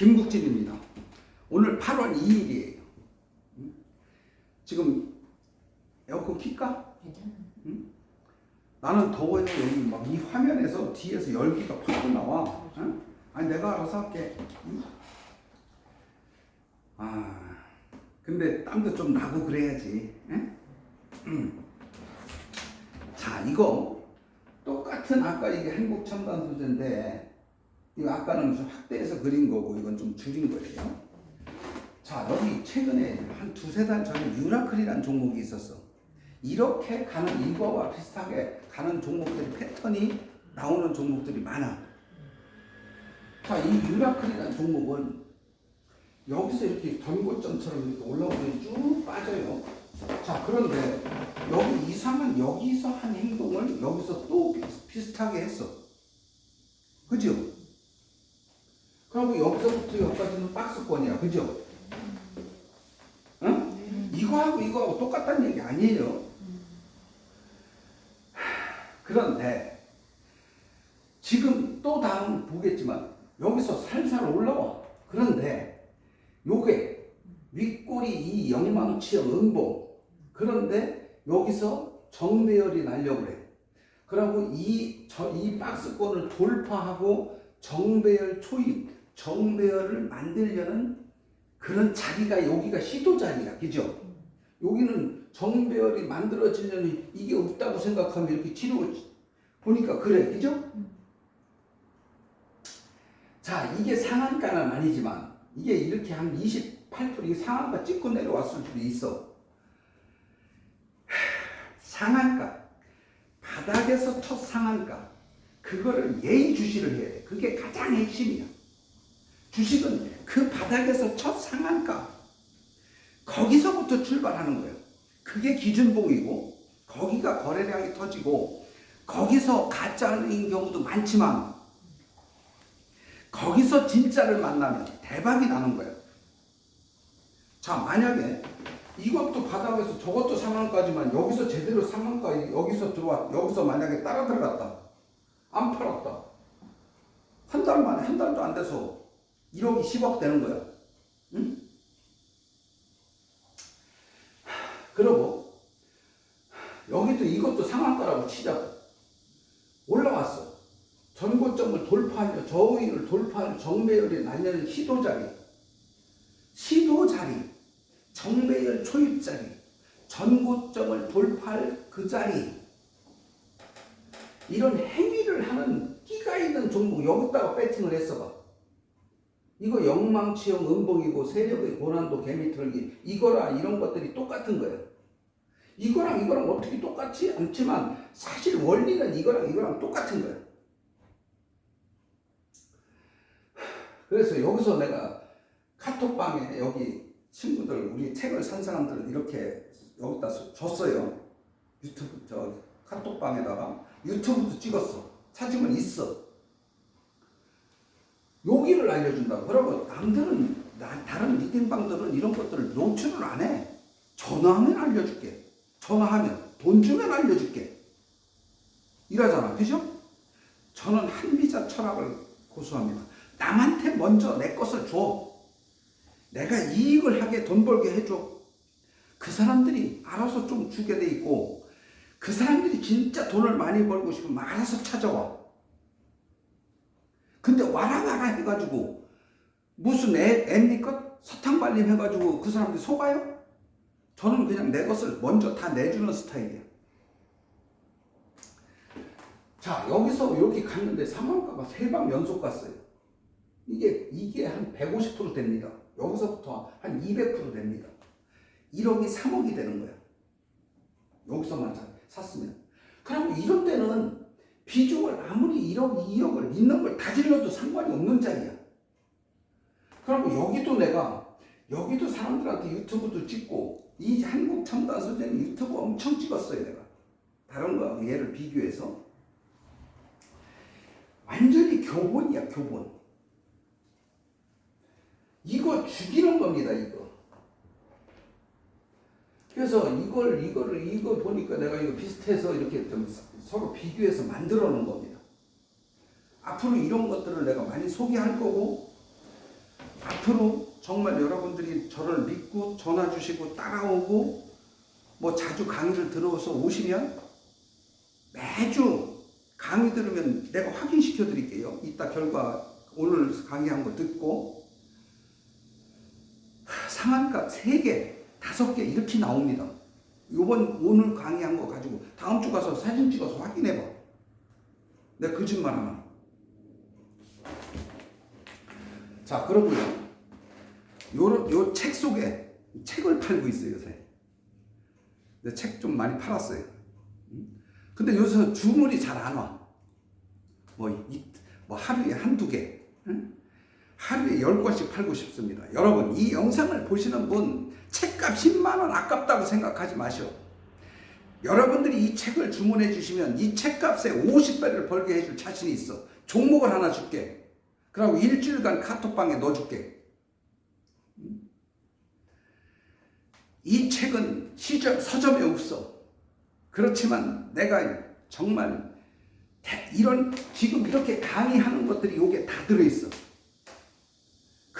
김국진입니다. 오늘 8월 2일이에요. 지금 에어컨 킬까? 나는 더워요. 여기 막 이 화면에서 뒤에서 열기가 팍 나와. 응? 아니 내가 알아서 할게. 응? 아, 근데 땀도 좀 나고 그래야지. 응? 음. 자, 이거 똑같은 아까 이게 한국 첨단 소재인데 이거 아까는 좀 확대해서 그린 거고 이건 좀 줄인 거예요. 자, 여기 최근에 한 두세 달 전에 유라클이라는 종목이 있었어. 이렇게 가는 이거와 비슷하게 가는 종목들이 패턴이 나오는 종목들이 많아. 자, 이 유라클이라는 종목은 여기서 이렇게 전고점처럼 이렇게 올라오더니 쭉 빠져요. 자, 그런데 여기 이상한 여기서 한 행동을 여기서 또 비- 비슷하게 했어. 그죠? 그리고 여기서부터 여기까지는 박스권이야. 그죠? 응? 이거하고 이거하고 똑같다는 얘기 아니에요. 하, 그런데 지금 또 다음 보겠지만 여기서 살살 올라와. 그런데 요게 윗골이 이 영망치형 음봉. 그런데 여기서 정배열이 날려고 그래. 그리고 이, 저, 이 박스권을 돌파하고 정배열 초입, 정배열을 만들려는 그런 자리가 여기가 시도 자리야. 그죠? 여기는 정배열이 만들어지려는 이게 없다고 생각하면 이렇게 치료 보니까 그래. 그죠? 자, 이게 상한가는 아니지만 이게 이렇게 한 28% 이게 상한가 찍고 내려왔을 수도 있어. 하, 상한가. 바닥에서 첫 상한가. 그거를 예의주시를 해야 돼. 그게 가장 핵심이야. 주식은 그 바닥에서 첫 상한가. 거기서부터 출발하는 거예요. 그게 기준봉이고, 거기가 거래량이 터지고, 거기서 가짜인 경우도 많지만, 거기서 진짜를 만나면 대박이 나는 거예요. 자, 만약에 이것도 바닥에서 저것도 상한가지만 여기서 제대로 상한가 여기서 들어왔 여기서 만약에 따라 들어갔다 안 팔았다 한 달 만에 한 달도 안 돼서 1억이 10억 되는 거야. 응? 그러고 여기도 이것도 상한가라고 치자고. 올라왔어. 전고점을 돌파하려 저위를 돌파할 정배열이 날려는 시도 자리. 시도 자리. 정배열 초입 자리. 전고점을 돌파할 그 자리. 이런 행위를 하는 끼가 있는 종목 여기다가 배팅을 했어 봐 이거 영망치형 음봉이고 세력의 고난도 개미털기 이거랑 이런 것들이 똑같은 거예요 이거랑 이거랑 어떻게 똑같지 않지만 사실 원리는 이거랑 이거랑 똑같은 거예요 그래서 여기서 내가 카톡방에 여기 친구들 우리 책을 산 사람들은 이렇게 여기다 써- 줬어요. 유튜브 저 카톡방에다가 유튜브도 찍었어. 찾으면 있어. 여기를 알려준다고. 그러고 남들은 나- 다른 미팅방들은 이런 것들을 노출을 안 해. 전화하면 알려줄게. 전화하면 돈 주면 알려줄게. 이러잖아. 그죠? 저는 한미자 철학을 고수합니다. 남한테 먼저 내 것을 줘. 내가 이익을 하게 돈 벌게 해줘. 그 사람들이 알아서 좀 주게 돼 있고, 그 사람들이 진짜 돈을 많이 벌고 싶으면 알아서 찾아와. 근데 와라 와라 해가지고, 무슨 애, 애입니까? 사탕발림 해가지고 그 사람들이 속아요? 저는 그냥 내 것을 먼저 다 내주는 스타일이야. 자, 여기서 여기 갔는데 상한가가 세 방 연속 갔어요. 이게, 이게 한 150% 됩니다. 여기서부터 한 200% 됩니다. 1억이 3억이 되는 거야. 여기서만 사- 샀으면. 그럼 이런 때는 비중을 아무리 1억, 2억을 있는 걸 다 질러도 상관이 없는 자리야. 그리고 여기도 내가, 여기도 사람들한테 유튜브도 찍고, 이 한국 첨단 소재는 유튜브 엄청 찍었어요, 내가. 다른 거하고 얘를 비교해서. 완전히 교본이야, 교본. 이거 죽이는 겁니다, 이거. 그래서 이걸, 이거를, 이거 보니까 내가 이거 비슷해서 이렇게 좀 서로 비교해서 만들어 놓은 겁니다. 앞으로 이런 것들을 내가 많이 소개할 거고, 앞으로 정말 여러분들이 저를 믿고 전화 주시고 따라오고 뭐 자주 강의를 들어서 오시면 매주 강의 들으면 내가 확인시켜 드릴게요. 이따 결과 오늘 강의한 거 듣고 하, 상한가 3개, 5개 이렇게 나옵니다. 요번 오늘 강의한 거 가지고 다음 주 가서 사진 찍어서 확인해 봐. 내가 거짓말 하나. 자, 그러고요. 요런 요 책 속에 책을 팔고 있어요, 요새. 책 좀 많이 팔았어요. 음? 근데 요새 주문이 잘 안 와. 뭐, 이, 뭐 하루에 한두 개. 응? 하루에 열 권씩 팔고 싶습니다. 여러분, 이 영상을 보시는 분, 책값 10만원 아깝다고 생각하지 마시오. 여러분들이 이 책을 주문해 주시면 이 책값에 50배를 벌게 해줄 자신이 있어. 종목을 하나 줄게. 그리고 일주일간 카톡방에 넣어줄게. 이 책은 시저, 서점에 없어. 그렇지만 내가 정말 대- 이런 지금 이렇게 강의하는 것들이 여기에 다 들어있어.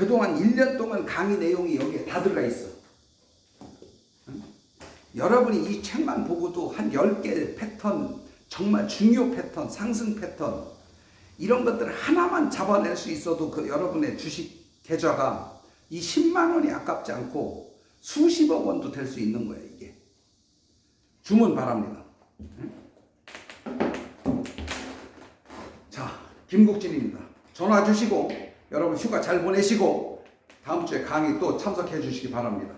그동안 1년 동안 강의 내용이 여기에 다 들어가 있어. 응? 여러분이 이 책만 보고도 한 10개 패턴, 정말 중요 패턴, 상승 패턴, 이런 것들을 하나만 잡아낼 수 있어도 그 여러분의 주식 계좌가 이 10만 원이 아깝지 않고 수십억 원도 될 수 있는 거예요, 이게. 주문 바랍니다. 응? 자, 김국진입니다. 전화 주시고 여러분 휴가 잘 보내시고 다음 주에 강의 또 참석해 주시기 바랍니다.